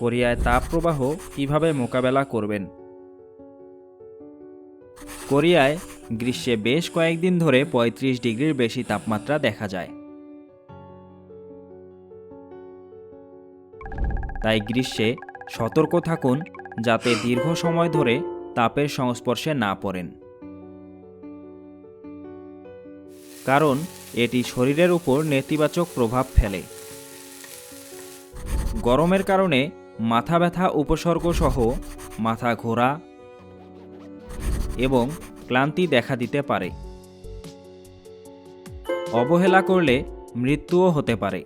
কোরিয়ায় তাপপ্রবাহ কীভাবে মোকাবেলা করবেন? কোরিয়ায় গ্রীষ্মে বেশ কয়েকদিন ধরে ৩৫ ডিগ্রির বেশি তাপমাত্রা দেখা যায়। তাই গ্রীষ্মে সতর্ক থাকুন যাতে দীর্ঘ সময় ধরে তাপের সংস্পর্শে না পড়েন। কারণ এটি শরীরের উপর নেতিবাচক প্রভাব ফেলে। গরমের কারণে মাথা ব্যথা, উপসর্গ সহ মাথা ঘোরা এবং ক্লান্তি দেখা দিতে পারে। অবহেলা করলে মৃত্যুও হতে পারে।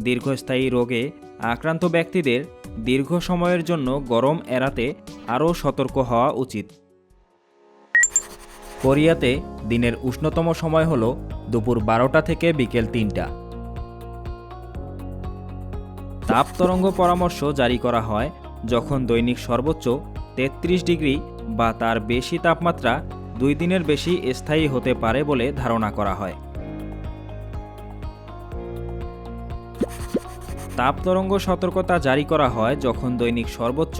দীর্ঘস্থায়ী রোগে আক্রান্ত ব্যক্তিদের দীর্ঘ সময়ের জন্য গরম এড়াতে আরও সতর্ক হওয়া উচিত। কোরিয়াতে দিনের উষ্ণতম সময় হল দুপুর বারোটা থেকে বিকেল তিনটা। তাপ তরঙ্গ পরামর্শ জারি করা হয় যখন দৈনিক সর্বোচ্চ তেত্রিশ ডিগ্রি বা তার বেশি তাপমাত্রা দুই দিনের বেশি স্থায়ী হতে পারে বলে ধারণা করা হয়। তাপ তরঙ্গ সতর্কতা জারি করা হয় যখন দৈনিক সর্বোচ্চ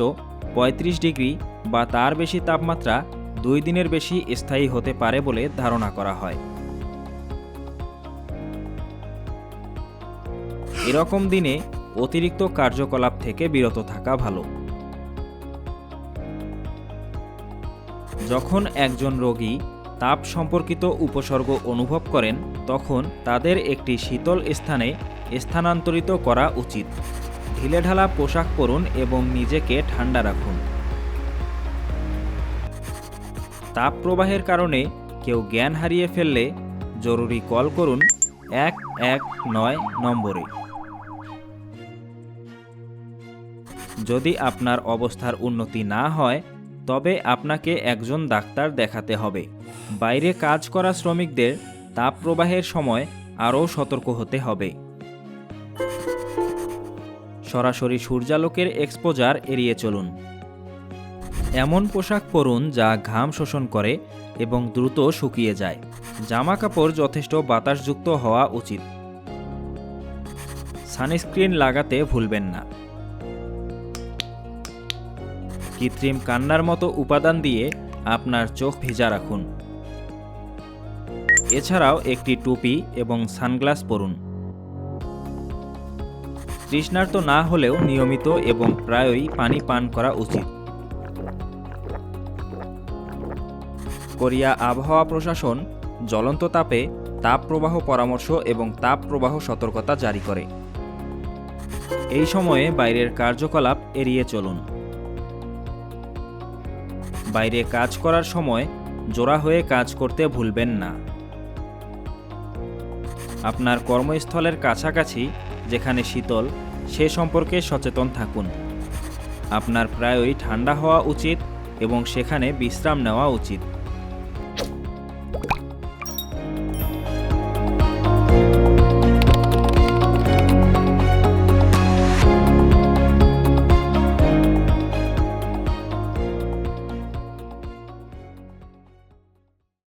৩৫ ডিগ্রি বা তার বেশি তাপমাত্রা দুই দিনের বেশি স্থায়ী হতে পারে বলে ধারণা করা হয়। এরকম দিনে অতিরিক্ত কার্যকলাপ থেকে বিরত থাকা ভালো। যখন একজন রোগী তাপ সম্পর্কিত উপসর্গ অনুভব করেন, তখন তাদের একটি শীতল স্থানে স্থানান্তরিত করা উচিত। ঢিলেঢালা পোশাক পরুন এবং নিজেকে ঠান্ডা রাখুন। তাপ প্রবাহের কারণে কেউ জ্ঞান হারিয়ে ফেললে জরুরি কল করুন এক এক নয় নম্বরে। যদি আপনার অবস্থার উন্নতি না হয়, তবে আপনাকে একজন ডাক্তার দেখাতে হবে। বাইরে কাজ করা শ্রমিকদের তাপ প্রবাহের সময় আরও সতর্ক হতে হবে। সরাসরি সূর্যালোকের এক্সপোজার এড়িয়ে চলুন। এমন পোশাক পরুন যা ঘাম শোষণ করে এবং দ্রুত শুকিয়ে যায়। জামা কাপড় যথেষ্ট বাতাসযুক্ত হওয়া উচিত। সানস্ক্রিন লাগাতে ভুলবেন না। কৃত্রিম কান্নার মতো উপাদান দিয়ে আপনার চোখ ভিজা রাখুন। এছাড়াও একটি টুপি এবং সানগ্লাস পরুন। তৃষ্ণার্ত না হলেও নিয়মিত এবং প্রায়ই পানি পান করা উচিত। কোরিয়া আবহাওয়া প্রশাসন জ্বলন্ত তাপে তাপ প্রবাহ পরামর্শ এবং তাপ প্রবাহ সতর্কতা জারি করে। এই সময়ে বাইরের কার্যকলাপ এড়িয়ে চলুন। বাইরে কাজ করার সময় জোড়া হয়ে কাজ করতে ভুলবেন না। আপনার কর্মস্থলের কাছাকাছি যেখানে শীতল, সে সম্পর্কে সচেতন থাকুন। আপনার প্রায়ই ঠান্ডা হওয়া উচিত এবং সেখানে বিশ্রাম নেওয়া উচিত।